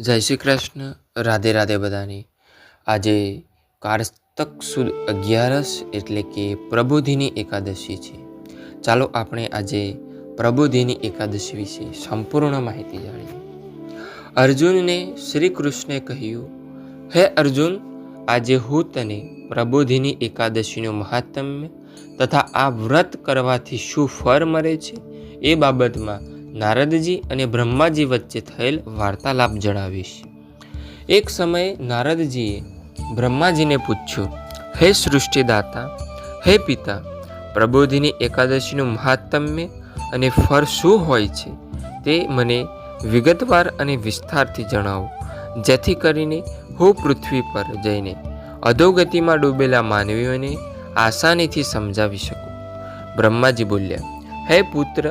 જય શ્રી કૃષ્ણ. રાધે રાધે બધાની. આજે કારતક સુદ અગિયારસ એટલે કે પ્રબોધિની એકાદશી છે. ચાલો આપણે આજે પ્રબોધિની એકાદશી વિશે સંપૂર્ણ માહિતી જાણીએ. અર્જુનને શ્રી કૃષ્ણે કહ્યું, હે અર્જુન, આજે હું તને પ્રબોધિની એકાદશીનું મહાત્મ્ય તથા આ વ્રત કરવાથી શું ફળ મળે છે? એ બાબતમાં નારદજી અને બ્રહ્માજી વચ્ચે થયેલ વાર્તાલાપ જણાવીશ. એક સમયે નારદજીએ બ્રહ્માજીને પૂછ્યું, હે સૃષ્ટિદાતા, હે પિતા, પ્રબોધિની એકાદશીનું મહાત્મ્ય અને ફળ શું હોય છે? તે મને વિગતવાર અને વિસ્તારથી જણાવો, જેથી કરીને હું પૃથ્વી પર જઈને અધોગતિમાં ડૂબેલા માનવીઓને આસાનીથી સમજાવી શકું. બ્રહ્માજી બોલ્યા, હે પુત્ર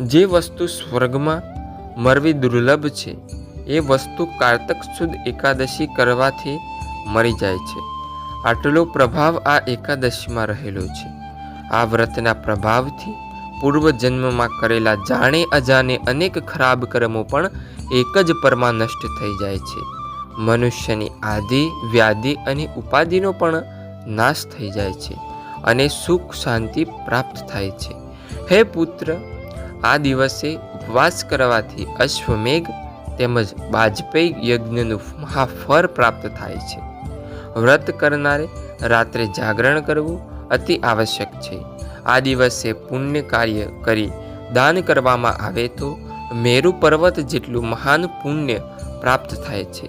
જે વસ્તુ સ્વર્ગમાં મરવી દુર્લભ છે, એ વસ્તુ કારતક સુદ એકાદશી કરવાથી મરી જાય છે. આટલો પ્રભાવ આ એકાદશીમાં રહેલો છે. આ વ્રતના પ્રભાવથી પૂર્વજન્મમાં કરેલા જાણે અજાણે અનેક ખરાબ કર્મો પણ એક જ પરમાં નષ્ટ થઈ જાય છે. મનુષ્યની આદિ, વ્યાધિ અને ઉપાધિનો પણ નાશ થઈ જાય છે અને સુખ શાંતિ પ્રાપ્ત થાય છે. હે પુત્ર આ દિવસે ઉપવાસ કરવાથી અશ્વમેઘ તેમજ બાજપેયી યજ્ઞનું મહાફળ પ્રાપ્ત થાય છે. વ્રત કરનારે રાત્રે જાગરણ કરવું અતિ આવશ્યક છે. આ દિવસે પુણ્ય કાર્ય કરી દાન કરવામાં આવે તો મેરુ પર્વત જેટલું મહાન પુણ્ય પ્રાપ્ત થાય છે.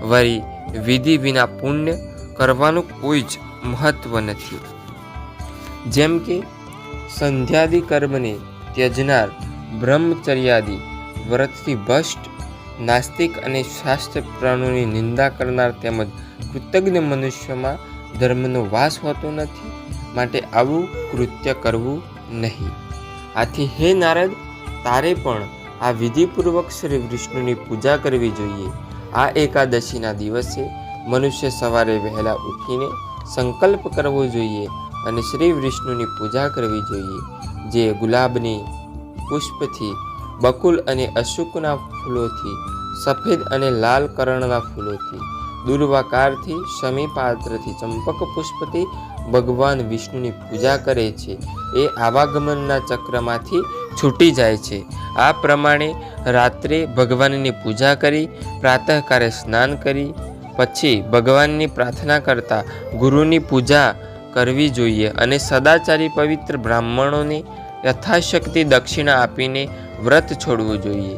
વળી વિધિ વિના પુણ્ય કરવાનું કોઈ જ મહત્વ નથી. જેમ કે સંધ્યાદિ કર્મને ત્યજનાર, બ્રહ્મચર્યાદિ, વ્રતથી ભ્રષ્ટ નાસ્તિક અને શાસ્ત્ર પ્રાણોની નિંદા કરનાર તેમજ કૃતજ્ઞ મનુષ્યમાં ધર્મનો વાસ હોતો નથી માટે આવું કૃત્ય કરવું નહીં. આથી હે નારદ, તારે પણ આ વિધિપૂર્વક શ્રી વિષ્ણુની પૂજા કરવી જોઈએ. આ એકાદશીના દિવસે મનુષ્ય સવારે વહેલા ઉઠીને સંકલ્પ કરવો જોઈએ અને શ્રી વિષ્ણુની પૂજા કરવી જોઈએ, જે ગુલાબની પુષ્પથી, બકુલ અને અશુકના ફૂલોથી, સફેદ અને લાલ કરણના ફૂલોથી, દુર્વાકારથી, શમીપાત્રથી, ચંપક પુષ્પથી ભગવાન વિષ્ણુની પૂજા કરે છે. એ આવાગમનના ચક્રમાંથી છૂટી જાય છે. આ પ્રમાણે રાત્રે ભગવાનની પૂજા કરી, પ્રાતઃકાળે સ્નાન કરી, પછી ભગવાનની પ્રાર્થના કરતા ગુરુની પૂજા કરવી જોઈએ અને સદાચારી પવિત્ર બ્રાહ્મણોને યથાશક્તિ દક્ષિણા આપીને વ્રત છોડવું જોઈએ.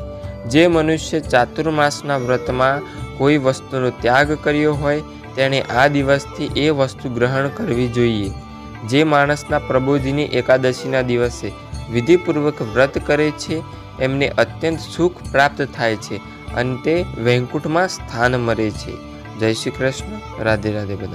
જે મનુષ્ય ચાતુર્માસના વ્રતમાં કોઈ વસ્તુનો ત્યાગ કર્યો હોય, તેણે આ દિવસથી એ વસ્તુ ગ્રહણ કરવી જોઈએ. જે માણસના પ્રબોધિની એકાદશીના દિવસે વિધિપૂર્વક વ્રત કરે છે, એમને અત્યંત સુખ પ્રાપ્ત થાય છે. અને તે વૈકુંઠમાં સ્થાન મળે છે. જય શ્રી કૃષ્ણ. રાધે રાધે બધા